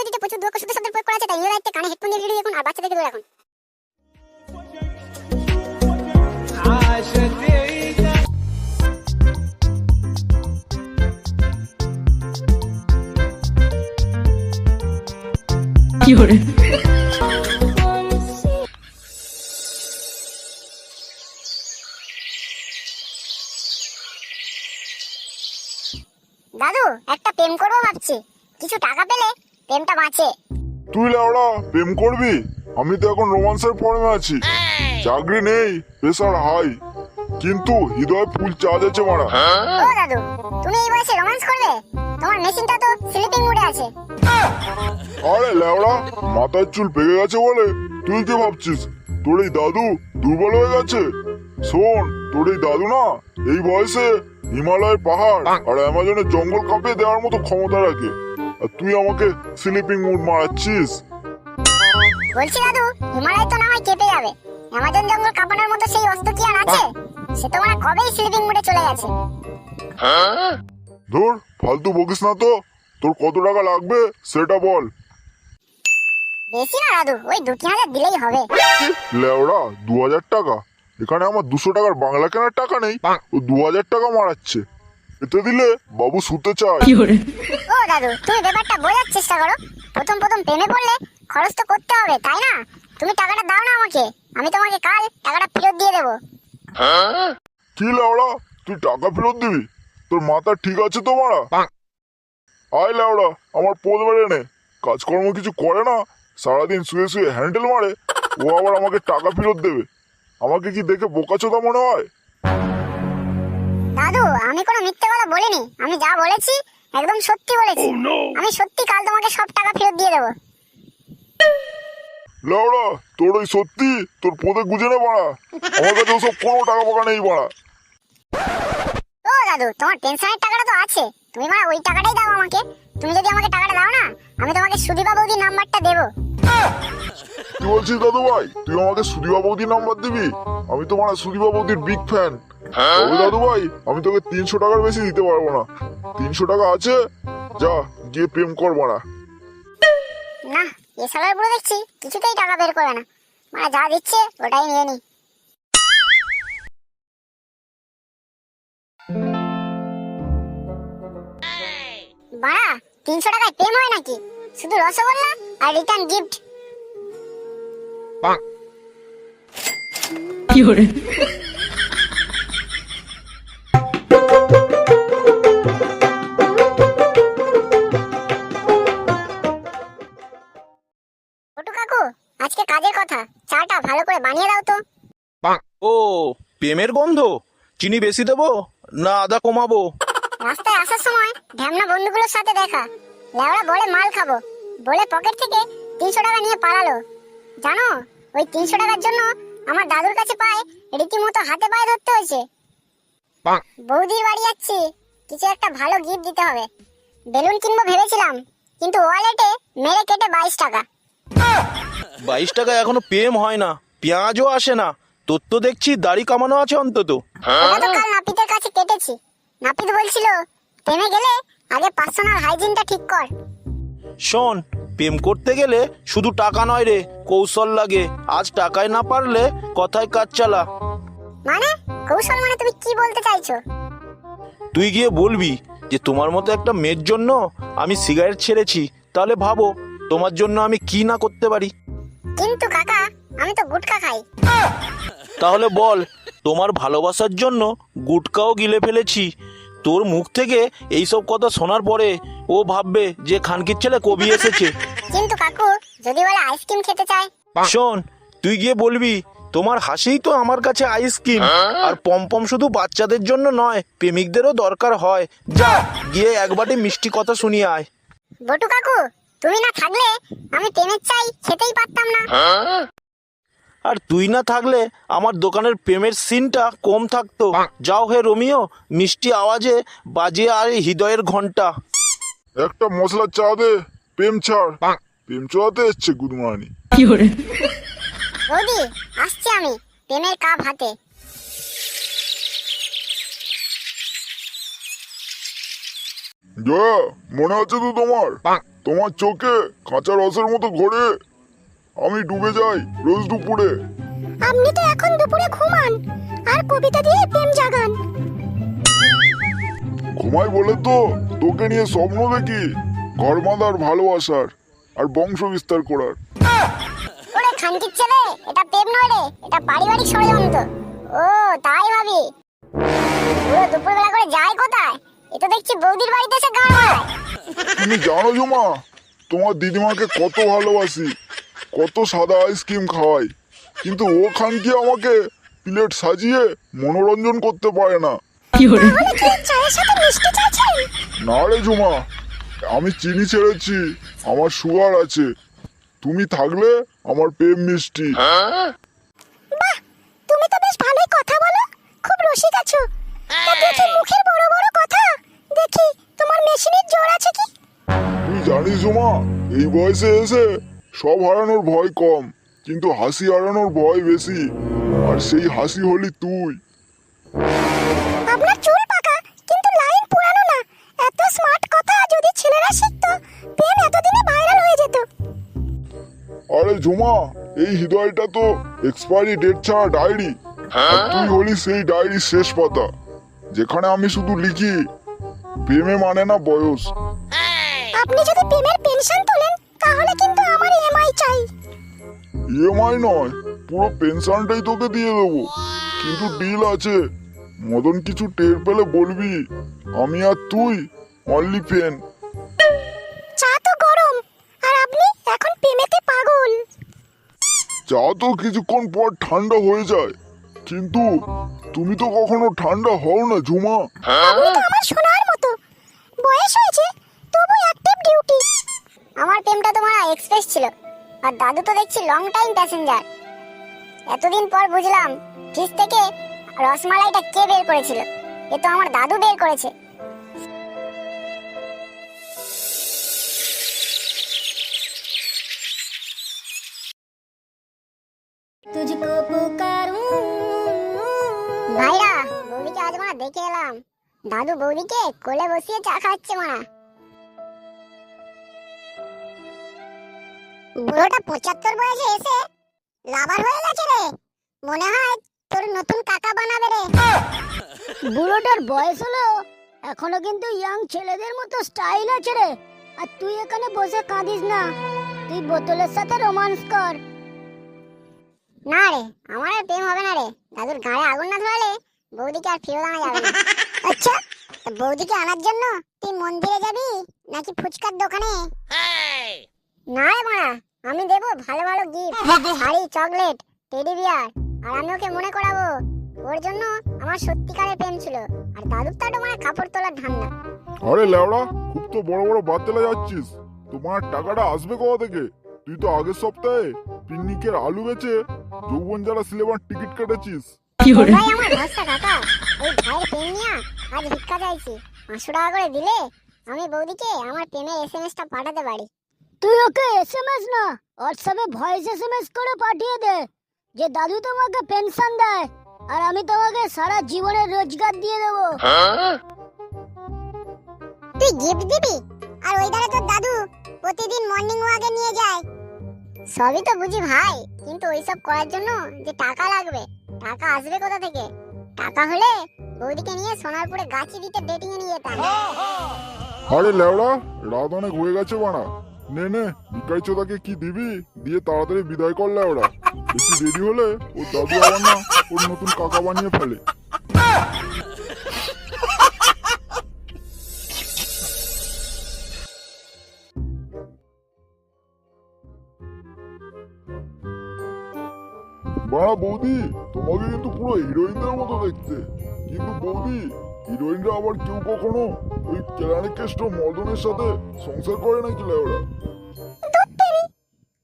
ভিডিওটিতে প্রচুর দক্ষ শব্দ শব্দের প্রয়োগ করা আছে তাই নিজের দায়িত্বে কানে হেডফোন দিয়ে ভিডিও দেখুন আর বাচ্চাদেরকে দূরে রাখুন। কি হরে দাদু একটা প্রেম করব ভাবছি। কিছু টাকা পেলে প্রেমটা বাঁচে। তুই লাউড়া প্রেম করবি? আমি তো এখন রোমান্সের ফর্মে আছি। চাকরি নেই প্রেসার হাই। কিন্তু হৃদয় ফুল চার্জ আছে মারা। ও দাদু তুমি এই বয়সে রোমান্স করবে তোমার মেশিনটা তো স্লিপিং মুডে আছে। আরে ল্যাওড়া মাথার চুল পেকে গেছে বলে? তুই কি ভাবছিস? তোর এই দাদু দুর্বল হয়ে গেছে? শোন তোর এই দাদু না এই বয়সে হিমালয়ের পাহাড় আর অ্যামাজনের জঙ্গল কাঁপিয়ে দেওয়ার মতো ক্ষমতা রাখে। আর তুই আমাকে স্লিপিং মুড মারাচ্ছিস। বলছি দাদু হিমালয় তো না হয় কেঁপে যাবে। অ্যামাজন জঙ্গল কাঁপানোর মতো সেই অস্ত্র কি আর আছে? সে তো মানে কবেই স্লিপিং মুডে চলে গেছে। ধুর ফালতু বকিস না তো। তোর কত টাকা লাগবে সেটা বল। বেশি না দাদু ওই দু তিন হাজার দিলেই হবে। লেওড়া দু হাজার টাকা। এখানে আমার দুশো টাকার বাংলা কেনার টাকা নেই। ও দু হাজার টাকা মারাচ্ছে। এতে দিলে বাবু শুতে চায়। ও দাদু তুমি ব্যাপারটা বোঝার চেষ্টা করো। প্রথম প্রথম প্রেমে পড়লে খরচ তো করতে হবে তাই না? তুমি টাকাটা দাও না আমাকে আমি তোমাকে কাল টাকাটা ফেরত দিয়ে দেবো। কি লেওড়া তুই টাকা ফেরত দিবি? তোর মাথা ঠিক আছে তো মারা? আয় লেওড়া আমার পোদ মেরে নে। কাজকর্ম কিছু করে না সারাদিন শুয়ে শুয়ে হ্যান্ডেল মারে। ও আবার আমাকে টাকা ফেরত দেবে। আমাকে কি দেখে বোকাচোদা মনে হয়? আমি কোনো মিথ্যে কথা বলিনি। আমি যা বলেছি একদম সত্যি বলেছি। আমি সত্যি কাল তোমাকে সব টাকা ফেরত দিয়ে দেবো। লেওড়া তোর ওই সত্যি তোর পোদে গুজে নে বাড়া। আমার কাছে ওসব কোনো টাকা ফাকা নেই বাড়া। ও দাদু তোমার পেনশনের টাকাটা তো আছে। তুমি মানে ওই টাকাটাই দাও আমাকে। তুমি যদি আমাকে টাকাটা দাও না আমি তোমাকে সুদীপা বৌদির নাম্বারটা দেবো। কি বলছিস দাদু ভাই তুই আমাকে সুদীপা বৌদির নাম্বার দিবি? আমি তো মানে সুদীপা বৌদির বিগ ফ্যান তবে দাদু ভাই আমি তোকে তিনশো টাকার বেশি দিতে পারব না। তিনশো টাকা আছে যা গিয়ে প্রেম করব মারা। না এ সালার পুরো দেখছি কিছুতেই টাকা বের করবে না। মানে যা দিচ্ছে ওটাই নিয়ে নি। বাড়া তিনশো টাকায় প্রেম হয় নাকি? শুধু রসগোল্লা আর রিটার্ন গিফট ছোটু ভালো করে বানিয়ে দাও তো। ও প্রেমের গন্ধ। চিনি বেশি দেবো না আদা কমাবো? রাস্তায় আসার সময় ঢ্যামনা বন্ধুগুলোর সাথে দেখা। লেওড়া বলে মাল খাব। বলে পকেট থেকে তিনশো টাকা নিয়ে পালালো। জানো ওই তিনশো টাকার জন্য আমার দাদুর কাছে পায় রীতিমতো হাতে পায়ে ধরতে হয়েছে। বৌদির বাড়ি যাচ্ছি কিছু একটা ভালো গিফট দিতে হবে। বেলুন কিনবো ভেবেছিলাম কিন্তু ওয়ালেটে মেরে কেটে বাইশ টাকা। বাইশ টাকা এখনও প্রেম হয় না পেঁয়াজও আসে না। তোর তো দেখছি দাড়ি কামানো আছে অন্তত। ওটা তো কাল নাপিতের কাছে কেটেছি। নাপিত বলছিল প্রেমে গেলে আগে পার্সোনাল হাইজিনটা ঠিক কর। শোন প্রেম করতে গেলে শুধু টাকা নয় রে কৌশল লাগে। আজ টাকায় না পারলে কথায় কাজ চালা। মানে? কৌশল মানে তুমি কি বলতে চাইছো? তুই গিয়ে বলবি যে তোমার মতো একটা মেয়ের জন্য আমি সিগারেট ছেড়েছি তাহলে ভাবো তোমার জন্য আমি কি না করতে পারি। কিন্তু কাকা আমি তো গুটকা খাই। তাহলে বল তোমার ভালোবাসার জন্য গুটকাও গিলে ফেলেছি। তোর মুখ থেকে এইসব কথা শোনার পরে ও ভাববে যে খানকির ছেলে কবি এসেছে। কিন্তু কাকু যদি বলে আইসক্রিম খেতে চায়? শোন তুই গিয়ে বলবি তোমার হাসিই তো আমার কাছে আইসক্রিম। আর পমপম শুধু বাচ্চাদের জন্য নয় প্রেমিকদেরও দরকার হয়। যা গিয়ে একবারটি মিষ্টি কথা শুনিয়ে আয়। বটু কাকু তুমি না থাকলে আমি প্রেমের চাই খেতেই পারতাম না। আর তুই না থাকলে আমার দোকানের প্রেমের সিনটা কম থাকতো। যাও হে রোমিও মিষ্টি আওয়াজে বাজে আর হৃদয়ের ঘণ্টা। একটা মশলা চা দে প্রেম ছাড়। প্রেম চড়াতে এসছে গুদমানি। বৌদি আসছি আমি প্রেমের কাপ হাতে। জয়া মনে আছে তো তোমার। তোমার চোখে কাঁচা রসের মতো ঘোরে। আমি ডুবে যাই রোজ দুপুরে। আপনি তো এখন দুপুরে ঘুমান আর কবিতা দিয়ে প্রেম জাগান। ঘুমাই বলে তো তোকে নিয়ে স্বপ্ন দেখি ঘর বাঁধার ভালোবাসার আর বংশ বিস্তার করার। ওরে খানকির ছেলে এটা প্রেম নয় রে এটা পারিবারিক ষড়যন্ত্র। ও তাই ভাবি। পুরো দুপুরবেলা করে যায় কোথায়? দেখছি বৌদির বাড়িতে এসে গান তুমি জানো জুমা তোমার দিদিমাকে কত ভালোবাসি কত সাদা আইসক্রিম খাওয়াই কিন্তু ও খানকি আমাকে প্লেট সাজিয়ে মনোরঞ্জন করতে পারে না? কি না রে জুমা আমি চিনি ছেড়েছি আমার সুগার আছে তুমি থাকলে আমার প্রেম মিষ্টি। বাহ তুমি তো বেশ ভালোই কথা বলো খুব রসিক আছো। মুখের বড় বড় কথা দেখি তোমার মেশিনের জোর আছে কি? তুই জানিস জুমা এই বয়সে এসে সব হারানোর ভয় কম কিন্তু হাসি হারানোর ভয় বেশি আর সেই হাসি হলি তুই। আপনার চুল পাকা কিন্তু লাইন পুরানো না। এত স্মার্ট কথা যদি ছেলেরা শিখতো প্রেম এতদিনে ভাইরাল হয়ে যেত। আরে জুমা এই হৃদয়টা তো এক্সপায়ারি ডেট ছাড়া ডায়েরি তুই হলি সেই ডায়েরির শেষ পাতা যেখানে আমি শুধু লিখি প্রেমে মানে না বয়স? আপনি যদি প্রেমের পেনশন তোলেন তাহলে কিন্তু আমার ইএমআই চাই। ইএমআই নয় পুরো পেনশনটাই তোকে দিয়ে দেবো। কিন্তু ডিল আছে। মদন কিছু টের পেলে বলবি। আমি আর তুই অনলি পেন চা তো গরম আর আপনি এখন প্রেমেতে পাগল। চা তো কিছুক্ষণ পর ঠান্ডা হয়ে যায়। কিন্তু তুমি তো কখনো ঠান্ডা হও না ঝুমা। আপনি তো আমার সোনার মতো বয়স হয়েছে তবু অ্যাক্টিভ ডিউটি আমার প্রেমটা এসেছিল আর দাদু তো দেখছি লং টাইম প্যাসেঞ্জার এতদিন পর বুঝলাম ফ্রিজ থেকে রসমালাইটা কে বের করেছিল? এ তো আমার দাদু বের করেছে। ভাইরা বৌদিকে আজ মারা দেখে এলাম। দাদু বৌদিকে কোলে বসিয়ে চা খাচ্ছে মারা। বুড়োটা পঁচাত্তর বয়সে এসে লাভার হয়ে গেছে রে। মনে হয় তোর নতুন কাকা বানাবে রে। বুড়োটার বয়স হলো এখনও কিন্তু ইয়াং ছেলেদের মতো স্টাইল আছে রে। আর তুই এখানে বসে কাঁদিস না। তুই বোতলের সাথে রোমান্স কর। না রে আমার আর প্রেম হবে না রে। দাদুর গায়ে আগুন না ধরালে বৌদিকে আর ফিরত আনা যাবে না। আচ্ছা তা বৌদিকে আনার জন্য তুই মন্দিরে যাবি নাকি ফুচকার দোকানে? না রে মারা আমি দেবো ভালো ভালো gift sari chocolate teddy bear আর আমি ওকে মনে করাবো ওর জন্য আমার সত্যিকারের প্রেম ছিল। আর দাদুর তো তোমার কাপড় তোলার ধান্দা আরে লেওড়া খুব তো বড় বড় বাতেলা যাচ্ছিস। তোমার টাকাটা আসবে কোথা থেকে? তুই তো আগের সপ্তাহে পিকনিকের আলু বেচে যৌবন যারা সিনেমার টিকিট কেটেছিস। ভাই আমার ভরসা কাকা। ওই ভাইয়ের প্রেম নিয়ে আজ ভিক্ষা চাইছি। পাঁচশো টাকা করে দিলে আমি বৌদিকে আমার প্রেমের এস এম এসটা পাঠাতে পারি। তুই ওকে এসএমএস না হোয়াটসঅ্যাপে ভয়েস এসএমএস করে পাঠিয়ে দে যে দাদু তোমাকে পেনশন দেয় আর আমি তোমাকে সারা জীবনের রোজগার দিয়ে দেবো। তুই গিফট দিবি? আর ওই ধারে তোর দাদু প্রতিদিন মর্নিং ওয়াকে নিয়ে যায়। সবই তো বুঝি ভাই কিন্তু ওইসব করার জন্য যে টাকা লাগবে টাকা আসবে কোথা থেকে? টাকা হলে বৌদিকে নিয়ে সোনারপুরে গাছি দিতে ডেটিং এ নিয়ে যেতাম। আরে লেওড়া রাত অনেক হয়ে গেছে বানা নে নে, ভিকারি চোদাকে কি দিবি? দিয়ে তাড়াতাড়ি বিদায় কর লেওড়া বেশি দেরি হলে ওর দাদু আবার না ওর নতুন কাকা বানিয়ে ফেলে। বাড়া বৌদি, তোমাকে কিন্তু পুরো হিরোইনদের মতো দেখতে। কিন্তু বৌদি হিরোইনরা আবার কেউ কখনো ওই কেরানি কেষ্ট মদনের সাথে সংসার করে নাকি লেওরা?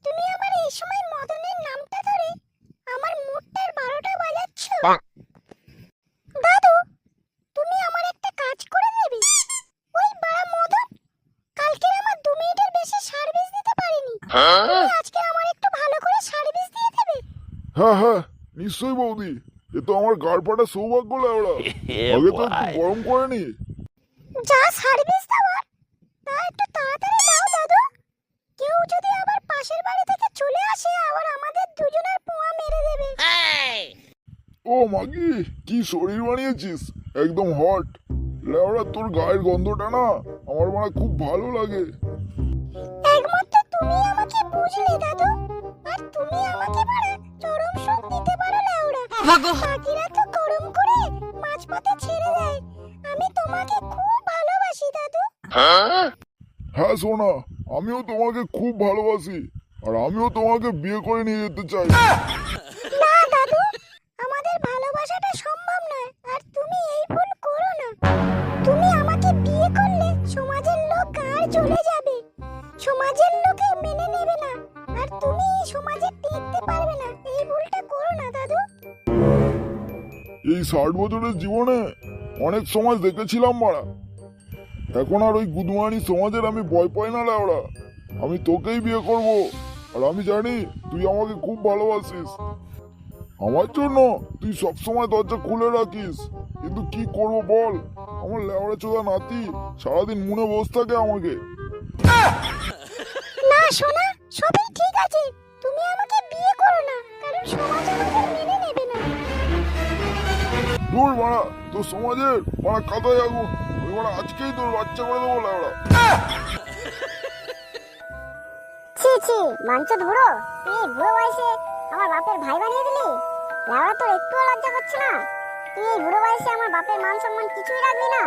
তুমি আমার এই সময় মদনের নামটা ধরে আমার মুডটার বারোটা বাজাচ্ছ? দাদু তুমি আমার একটা কাজ করে দেবে। ওই বাড়া মদন কালকে আমার দু মিনিটের বেশি সার্ভিস দিতে পারিনি। তুমি আজকে আমার একটু ভালো করে সার্ভিস দিয়ে দেবে। হ্যাঁ হ্যাঁ নিশ্চয়ই বৌদি এ তো আমার গাড় পাটা সৌভাগ্য লেওরা। আগে তো একটু গরম করে নি যা সার্ভিস দেওয়ার তা একটু তাড়াতাড়ি দাও দাদু বাড়ি থেকে চলে আসে আবার আমাদের দুজনের পোয়া মেরে দেবে। ও মাগি কি শরীর বানিয়েছিস? একদম হট লেওড়া তোর গায়ের গন্ধটা না আমার মানে খুব ভালো লাগে। একমাত্র তুমি আমাকে বুঝলে দাদু। আর তুমি আমাকে পারে চরম সুখ দিতে পারো লেওড়া বাকিরা তো গরম করে মাঝপথে ছেড়ে দেয়। আমি তোমাকে খুব ভালোবাসি দাদু। হ্যাঁ সোনা আমিও তোমাকে খুব ভালোবাসি। আর আমিও তোমাকে বিয়ে করে নিয়ে যেতে চাই। না দাদু আমাদের ভালোবাসাটা সম্ভব নয় আর তুমি এই ভুল করো না। তুমি আমাকে বিয়ে করলে সমাজের লোক আর চলে যাবে। সমাজের লোকে মেনে নেবে না আর তুমি এই সমাজে টিকতে পারবে না। এই ভুলটা করো না দাদু। এই ষাট বছরের জীবনে অনেক সমাজ দেখেছিলাম মারা। এখন আর ওই গুদমানি সমাজের আমি ভয় পাই না লাউড়া আমি তোকেই বিয়ে করব। আর আমি জানি তুই আমাকে খুব ভালোবাসিস। আমার জন্য তুই সবসময় দরজা খুলে রাখিস। কিন্তু কি করব বল? আমার লেওড়া চোদা নাতি সারাদিন মনে বসে থাকে আমাকে। না সোনা সবই ঠিক আছে। তুমি আমাকে বিয়ে করো না কারণ সমাজ আমাকে মেনে নেবে না। দূর মারা তোর সমাজের মারা কাদায় আগুন। ওই মারা আজকেই তোর বাচ্চা করে দেবো লেওড়া। ছি মাংস ধরো। তুই বুড়ো বয়সে আমার বাপের ভাই বানিয়ে দিলি? লেওড়া তোর একটুও লজ্জা করছে না? তুই এই বুড়ো বয়সে আমার বাপের মান সম্মান কিছুই রাখবি না।